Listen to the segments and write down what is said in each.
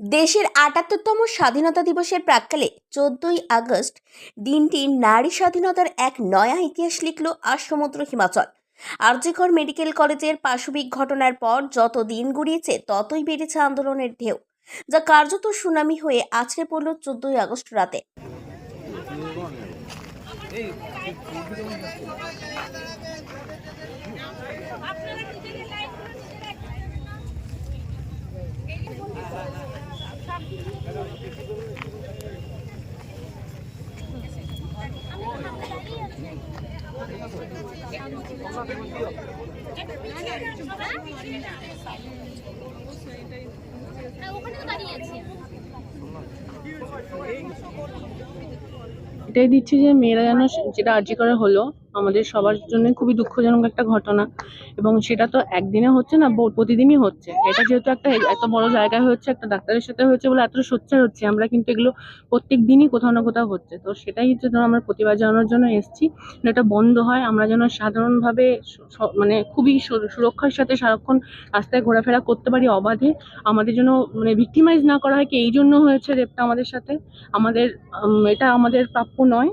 দেশের আটাত্তরতম স্বাধীনতা দিবসের প্রাক্কালে চোদ্দই আগস্ট দিনটি নারী স্বাধীনতার এক নয়া ইতিহাস লিখল আসমুদ্র হিমাচল। আরজিকর মেডিকেল কলেজের পাশবিক ঘটনার পর যত দিন গড়িয়েছে, ততই বেড়েছে আন্দোলনের ঢেউ, যা কার্যত সুনামি হয়ে আছড়ে পড়ল চোদ্দই আগস্ট রাতে হ্যাঁ ওখানে তো দাঁড়িয়ে আছে এটাই দিচ্ছি যে মেয়েরা যেন যেটা আর্জি করা হলো আমাদের সবার জন্য খুবই দুঃখজনক একটা ঘটনা। এবং সেটা তো একদিনে হচ্ছে না প্রতিদিনই হচ্ছে। এটা যেহেতু একটা এত বড় জায়গায় হচ্ছে, একটা ডাক্তারের সাথে হয়েছে বলে এতটা সোচ্চার হচ্ছে আমরা, কিন্তু এগুলো প্রত্যেক দিনই কোথাও না কোথাও হচ্ছে। তো সেটাই হচ্ছে ধরো আমরা প্রতিবাদ জানানোর জন্য এসেছি। এটা বন্ধ হয়, আমরা যেন সাধারণভাবে মানে খুবই সুরক্ষার সাথে সারাক্ষণ রাস্তায় ঘোরাফেরা করতে পারি অবাধে। আমাদের জন্য মানে ভিক্টিমাইজ না করা হয়, কি এই জন্য হয়েছে রেপটা আমাদের সাথে। আমাদের এটা আমাদের প্রাপ্য নয়।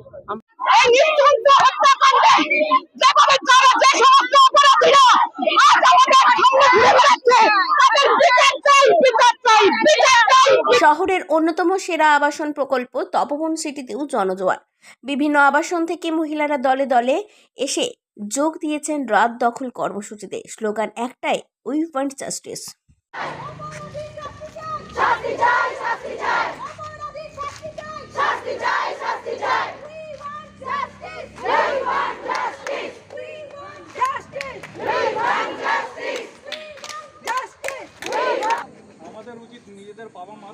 শহরের অন্যতম সেরা আবাসন প্রকল্প তপবন সিটিতেও জনজোয়ার। বিভিন্ন আবাসন থেকে মহিলারা দলে দলে এসে যোগ দিয়েছেন রাত দখল কর্মসূচিতে। স্লোগান একটাই উই ওয়ান্ট জাস্টিস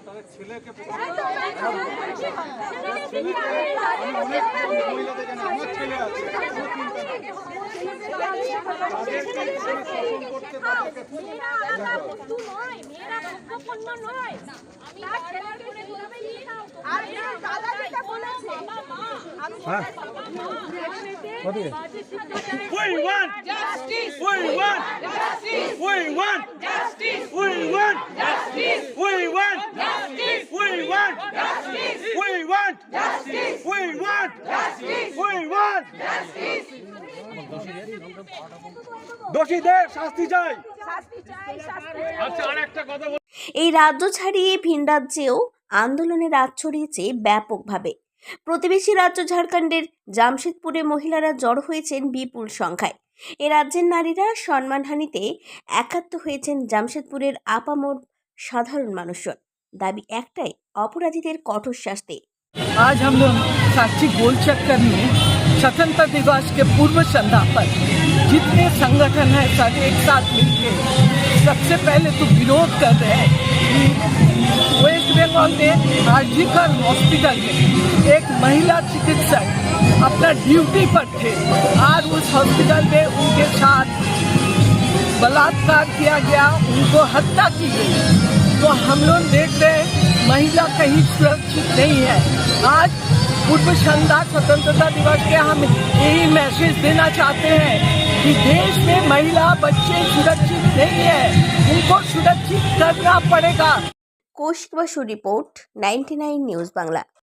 তাদের ছেলেকে আমার ছেলে আছে We want justice. We want justice. We want justice. We want justice. We want justice. We want justice. We want justice. We want justice. দোষীদের শাস্তি চাই আচ্ছা আর কথা এই রাজ্য ছাড়িয়ে ভিন রাজ্যেও আন্দোলনের রাত ছড়িয়েছে ব্যাপকভাবে প্রতিবেশী রাজ্য ঝাড়খণ্ডের জামশেদপুরে মহিলারা জড়ো হয়েছেন বিপুল সংখ্যায় এ রাজ্যের নারীরা সম্মানহানিতে একাত্ম হয়েছেন জামশেদপুরের আপামোর সাধারণ মানুষজন দাবি একটাই অপরাধীদের কঠোর শাস্তি आज हम लोग साक्षी गोल चक्कर में स्वतंत्रता दिवस के पूर्व संध्या पर जितने संगठन हैं सब एक साथ मिलकर सबसे पहले तो विरोध कर रहे हैं कि वेस्ट बंगाल में आरजीकर हॉस्पिटल में एक महिला चिकित्सक अपना ड्यूटी पर थे आज उस हॉस्पिटल में उनके साथ बलात्कार किया गया उनको हत्या की गई तो हम लोग देख रहे हैं महिला कहीं सुरक्षित नहीं है। आज पूर्व शानदार स्वतंत्रता दिवस के हम यही मैसेज देना चाहते हैं कि देश में महिला, बच्चे सुरक्षित नहीं है। उनको सुरक्षित करना पड़ेगा। Koushik Basu report 99 news Bangla.